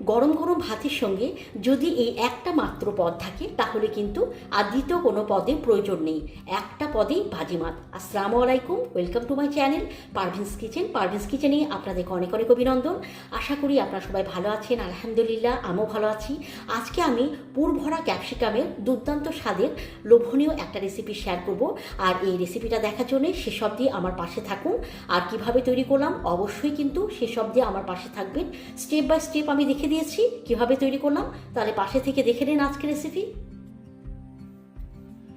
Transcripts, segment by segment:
গরম গরম ভাতের সঙ্গে যদি এই একটা মাত্র পদ থাকে, তাহলে কিন্তু আর দ্বিতীয় কোনো পদের প্রয়োজন নেই। একটা পদেই বাজিমাত আসসালামু আলাইকুম, welcome to my channel Parveen's kitchen. Parveen's কিচেনে আপনাদেরকে অনেক অনেক অভিনন্দন। আশা করি আপনারা সবাই ভালো আছেন, আলহামদুলিল্লাহ, আমিও ভালো আছি। আজকে আমি পুরভরা ক্যাপসিকামের দুর্দান্ত স্বাদের লোভনীয় একটা রেসিপি শেয়ার করব। আর এই রেসিপিটা দেখার জন্য সেসব দিয়ে আমার পাশে থাকুন। আর কীভাবে তৈরি করলাম, অবশ্যই কিন্তু সেসব দিয়ে আমার পাশে থাকবেন। স্টেপ বাই স্টেপ আমি দেখে দিয়েছি কীভাবে তৈরি করলাম, তাহলে পাশে থেকে দেখে নিন আজকের রেসিপি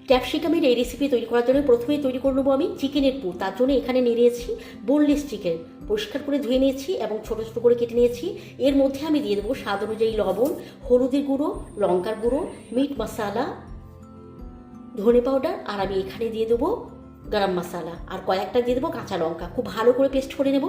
ক্যাপসিকামের এই রেসিপি তৈরি করার জন্য প্রথমেই তৈরি করে নেব আমি চিকেনের পুর। তার জন্য এখানে নিয়ে নিয়েছি বোনলেস চিকেন পরিষ্কার করে ধুয়ে নিয়েছি এবং ছোটো ছোটো করে কেটে নিয়েছি। এর মধ্যে আমি দিয়ে দেবো স্বাদ অনুযায়ী লবণ, হলুদের গুঁড়ো, লঙ্কার গুঁড়ো মিট মশলা ধনে পাউডার আর আমি এখানে দিয়ে দেবো গরম মশলা আর কয়েকটা দিয়ে দেবো কাঁচা লঙ্কা। খুব ভালো করে পেস্ট করে নেব।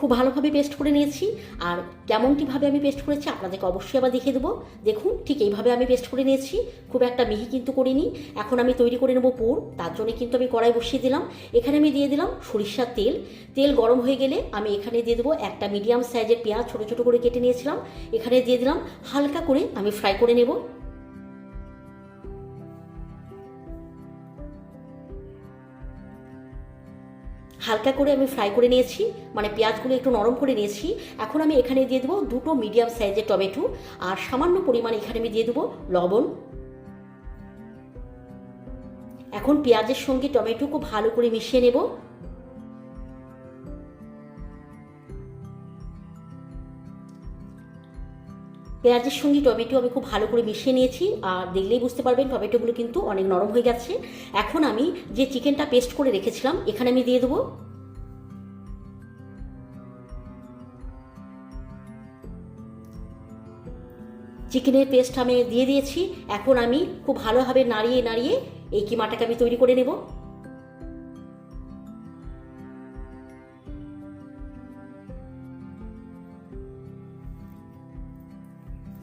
খুব ভালোভাবে পেস্ট করে নিয়েছি। আর কেমনটিভাবে আমি পেস্ট করেছি আপনাদেরকে অবশ্যই আবার দেখিয়ে দেবো। দেখুন, ঠিক এইভাবে আমি পেস্ট করে নিয়েছি। খুব একটা মিহি কিন্তু করিনি। এখন আমি তৈরি করে নেব পুর। তার জন্য কিন্তু আমি কড়াই বসিয়ে দিলাম। এখানে আমি দিয়ে দিলাম সরিষার তেল। তেল গরম হয়ে গেলে আমি এখানে দিয়ে দেবো একটা মিডিয়াম সাইজের পেঁয়াজ ছোটো ছোটো করে কেটে নিয়েছিলাম। এখানে দিয়ে দিলাম হালকা করে আমি ফ্রাই করে নেব। হালকা করে আমি ফ্রাই করে নিয়েছি মানে পেঁয়াজগুলো একটু নরম করে নিয়েছি। এখন আমি এখানে দিয়ে দেবো দুটো মিডিয়াম সাইজের টমেটো, আর সামান্য পরিমাণ এখানে আমি দিয়ে দেবো লবণ। এখন পেঁয়াজের সঙ্গে টমেটো খুব ভালো করে মিশিয়ে নেব। পেঁয়াজের সঙ্গে টমেটো আমি খুব ভালো করে মিশিয়ে নিয়েছি, আর দেখলেই বুঝতে পারবেন টমেটোগুলো কিন্তু অনেক নরম হয়ে গেছে। এখন আমি যে চিকেনটা পেস্ট করে রেখেছিলাম, এখানে আমি দিয়ে দেবো। চিকেনের পেস্ট আমি দিয়ে দিয়েছি, এখন আমি খুব ভালোভাবে নাড়িয়ে নাড়িয়ে এই কিমাটাকে আমি তৈরি করে নেব।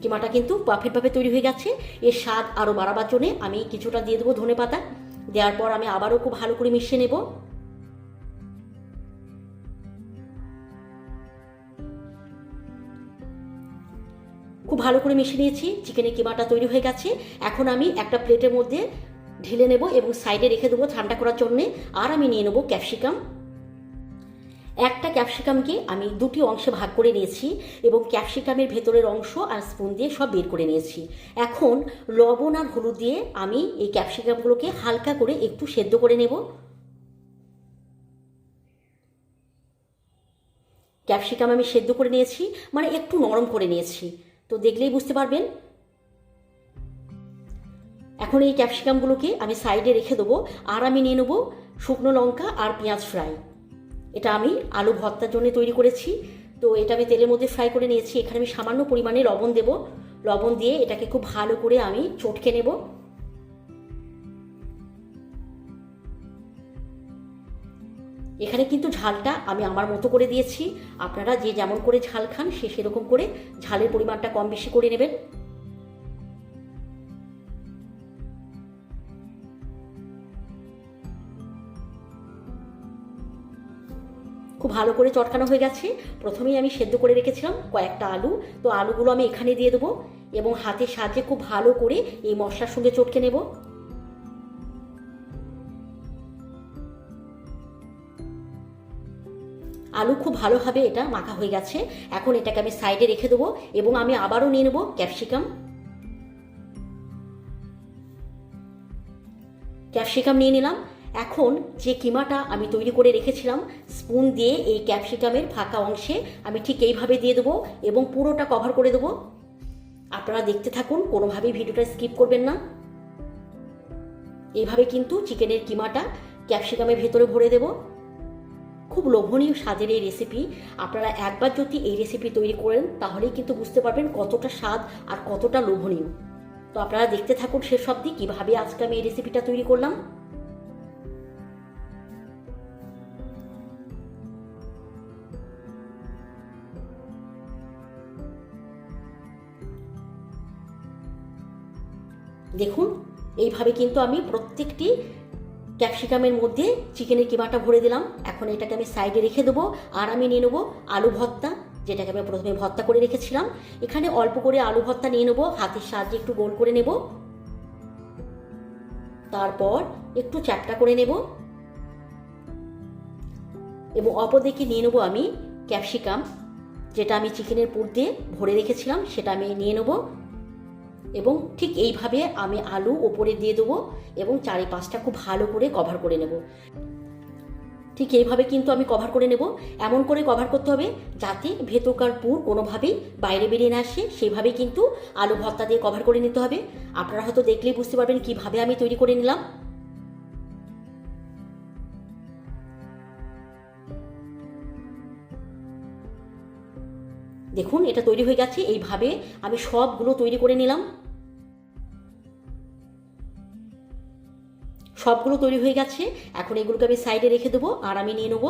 কিমাটা কিন্তু পারফেক্টভাবে তৈরি হয়ে গেছে। এর স্বাদ আরও বাড়াবার জন্যে আমি কিছুটা দিয়ে দেবো ধনে পাতা। দেওয়ার পর আমি আবারও খুব ভালো করে মিশিয়ে নেব। খুব ভালো করে মিশিয়ে নিয়েছি, চিকেনের কিমাটা তৈরি হয়ে গেছে। এখন আমি একটা প্লেটের মধ্যে ঢেলে নেব এবং সাইডে রেখে দেবো ঠান্ডা করার জন্যে। আর আমি নিয়ে নেব ক্যাপসিকাম। একটা ক্যাপসিকামকে আমি দুটি অংশে ভাগ করে নিয়েছি এবং ক্যাপসিকামের ভেতরের অংশ আর স্পুন দিয়ে সব বের করে নিয়েছি। এখন লবণ আর হলুদ দিয়ে আমি এই ক্যাপসিকামগুলোকে হালকা করে একটু সেদ্ধ করে নেব। ক্যাপসিকাম আমি সেদ্ধ করে নিয়েছি মানে একটু নরম করে নিয়েছি। তো দেখলেই বুঝতে পারবেন। এখন এই ক্যাপসিকামগুলোকে আমি সাইডে রেখে দেবো, আর আমি নিয়ে নেব শুকনো লঙ্কা আর পেঁয়াজ ফ্রাই। এটা আমি আলু ভর্তার জন্য তৈরি করেছি। তো এটা আমি তেলের মধ্যে ফ্রাই করে নিয়েছি। এখানে আমি সামান্য পরিমাণে লবণ দেব। লবণ দিয়ে এটাকে খুব ভালো করে আমি চটকে নেব। এখানে কিন্তু ঝালটা আমি আমার মতো করে দিয়েছি। আপনারা যে যেমন করে ঝাল খান, সে সেরকম করে ঝালের পরিমাণটা কম বেশি করে নেবেন। খুব ভালো করে চটকানো হয়ে গেছে। প্রথমেই আমি সেদ্ধ করে রেখেছিলাম কয়েকটা আলু। তো আলুগুলো আমি এখানে দিয়ে দেবো এবং হাতের সাহায্যে খুব ভালো করে এই মশলার সঙ্গে চটকে নেব। আলু খুব ভালোভাবে এটা মাখা হয়ে গেছে। এখন এটাকে আমি সাইডে রেখে দেবো এবং আমি আবারও নিয়ে নেব ক্যাপসিকাম। ক্যাপসিকাম নিয়ে নিলাম। এখন যে কিমাটা আমি তৈরি করে রেখেছিলাম, স্পুন দিয়ে এই ক্যাপসিকামের ফাঁকা অংশে আমি ঠিক এইভাবে দিয়ে দেবো এবং পুরোটা কভার করে দেবো। আপনারা দেখতে থাকুন, কোনোভাবেই ভিডিওটা স্কিপ করবেন না। এইভাবে কিন্তু চিকেনের কিমাটা ক্যাপসিকামের ভেতরে ভরে দেব। খুব লোভনীয় স্বাদের এই রেসিপি। আপনারা একবার যদি এই রেসিপি তৈরি করেন, তাহলেই কিন্তু বুঝতে পারবেন কতটা স্বাদ আর কতটা লোভনীয়। তো আপনারা দেখতে থাকুন সেসব দিক কীভাবে আজকে আমি এই রেসিপিটা তৈরি করলাম। দেখুন, এইভাবে কিন্তু আমি প্রত্যেকটি ক্যাপসিকামের মধ্যে চিকেনের কিমাটা ভরে দিলাম। এখন এটাকে আমি সাইডে রেখে দেবো আর আমি নিয়ে নেব আলু ভর্তা, যেটাকে আমি প্রথমে ভর্তা করে রেখেছিলাম। এখানে অল্প করে আলু ভর্তা নিয়ে নেব, হাতের সাহায্যে একটু গোল করে নেব। তারপর একটু চ্যাপটা করে নেব। এবং অপর দিকে নিয়ে নেব আমি ক্যাপসিকাম, যেটা আমি চিকেনের পুর দিয়ে ভরে রেখেছিলাম, সেটা আমি নিয়ে নেব। এবং ঠিক এইভাবে আমি আলু ওপরে দিয়ে দেবো এবং চারিপাশটা খুব ভালো করে কভার করে নেব। ঠিক এইভাবে কিন্তু আমি কভার করে নেব। এমন করে কভার করতে হবে যাতে ভেতরকার পুর কোনোভাবেই বাইরে বেরিয়ে না আসে। সেইভাবেই কিন্তু আলু ভর্তা দিয়ে কভার করে নিতে হবে। আপনারা হয়তো দেখলেই বুঝতে পারবেন কীভাবে আমি তৈরি করে নিলাম। দেখুন, এটা তৈরি হয়ে গেছে। এইভাবে আমি সবগুলো তৈরি করে নিলাম। সবগুলো তৈরি হয়ে গেছে। এখন এগুলোকে আমি সাইডে রেখে দেবো আর আমি নিয়ে নেব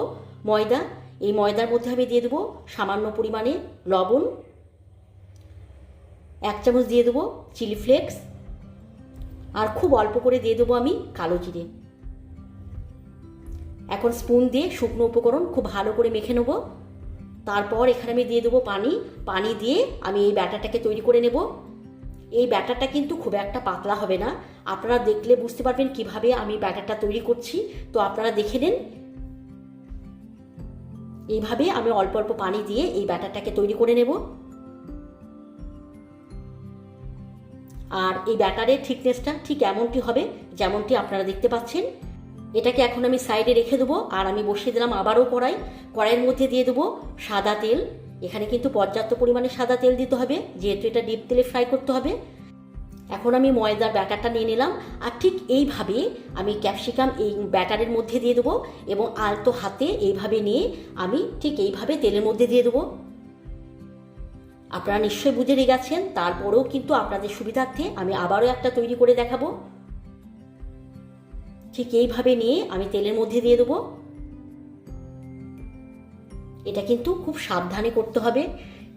ময়দা। এই ময়দার মধ্যে আমি দিয়ে দেবো সামান্য পরিমাণে লবণ। এক চামচ দিয়ে দেবো চিলি ফ্লেক্স। আর খুব অল্প করে দিয়ে দেবো আমি কালো জিরে। এখন স্পুন দিয়ে শুকনো উপকরণ খুব ভালো করে মেখে নেব। তারপর এখানে আমি দিয়ে দেবো পানি। পানি দিয়ে আমি এই ব্যাটারটাকে তৈরি করে নেব। এই ব্যাটারটা কিন্তু খুব একটা পাতলা হবে না। আপনারা দেখলে বুঝতে পারবেন কীভাবে আমি ব্যাটারটা তৈরি করছি। তো আপনারা দেখে নেন। এইভাবে আমি অল্প অল্প পানি দিয়ে এই ব্যাটারটাকে তৈরি করে নেব। আর এই ব্যাটারের থিকনেসটা ঠিক এমনটি হবে যেমনটি আপনারা দেখতে পাচ্ছেন। এটাকে এখন আমি সাইডে রেখে দেবো। আর আমি বসিয়ে দিলাম আবারও কড়াই। কড়াইয়ের মধ্যে দিয়ে দেবো সাদা তেল। এখানে কিন্তু পর্যাপ্ত পরিমাণে সাদা তেল দিতে হবে, যেহেতু এটা ডিপ তেলে ফ্রাই করতে হবে। এখন আমি ময়দার ব্যাটারটা নিয়ে নিলাম, আর ঠিক এইভাবে আমি ক্যাপসিকাম এই ব্যাটারের মধ্যে দিয়ে দেবো এবং আলতো হাতে এইভাবে নিয়ে আমি ঠিক এইভাবে তেলের মধ্যে দিয়ে দেবো। আপনারা নিশ্চয়ই বুঝে গেছেন তারপরেও কিন্তু আপনাদের সুবিধার্থে আমি আবারও একটা তৈরি করে দেখাবো। ঠিক এইভাবে নিয়ে আমি তেলের মধ্যে দিয়ে দেবো। এটা কিন্তু খুব সাবধানে করতে হবে।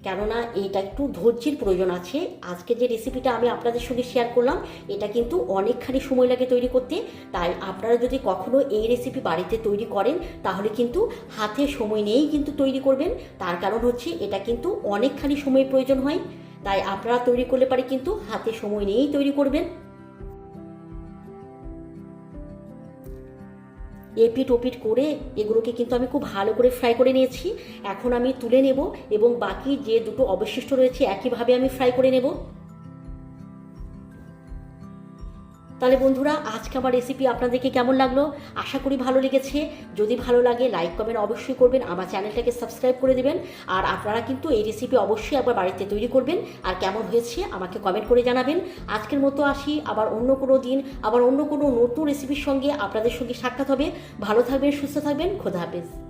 কেননা এটা একটু ধৈর্যের প্রয়োজন আছে। আজকে যে রেসিপিটা আমি আপনাদের সঙ্গে শেয়ার করলাম, এটা কিন্তু অনেকখানি সময় লাগে তৈরি করতে। তাই আপনারা যদি কখনো এই রেসিপি বাড়িতে তৈরি করেন, তাহলে কিন্তু হাতে সময় নিয়েই কিন্তু তৈরি করবেন। তার কারণ হচ্ছে এটা কিন্তু অনেকখানি সময়ের প্রয়োজন হয়। তাই আপনারা তৈরি করলে পারে কিন্তু হাতে সময় নিয়েই তৈরি করবেন। এপিট ওপিট করে এগুলোকে কিন্তু আমি খুব ভালো করে ফ্রাই করে নিয়েছি। এখন আমি তুলে নেব এবং বাকি যে দুটো অবশিষ্ট রয়েছে, একইভাবে আমি ফ্রাই করে নেব। তাহলে বন্ধুরা, আজকে আমার রেসিপি আপনাদেরকে কেমন লাগল? আশা করি ভালো লেগেছে। যদি ভালো লাগে লাইক কমেন্ট অবশ্যই করবেন, আমার চ্যানেলটাকে সাবস্ক্রাইব করে দেবেন। আর আপনারা কিন্তু এই রেসিপি অবশ্যই একবার বাড়িতে তৈরি করবেন। আর কেমন হয়েছে, আমাকে কমেন্ট করে জানাবেন। আজকের মতো আসি, আবার অন্য কোনো দিন, আবার অন্য কোনো নতুন রেসিপির সঙ্গে আপনাদের সঙ্গে সাক্ষাৎ হবে। ভালো থাকবেন, সুস্থ থাকবেন, খোদা হাফেজ।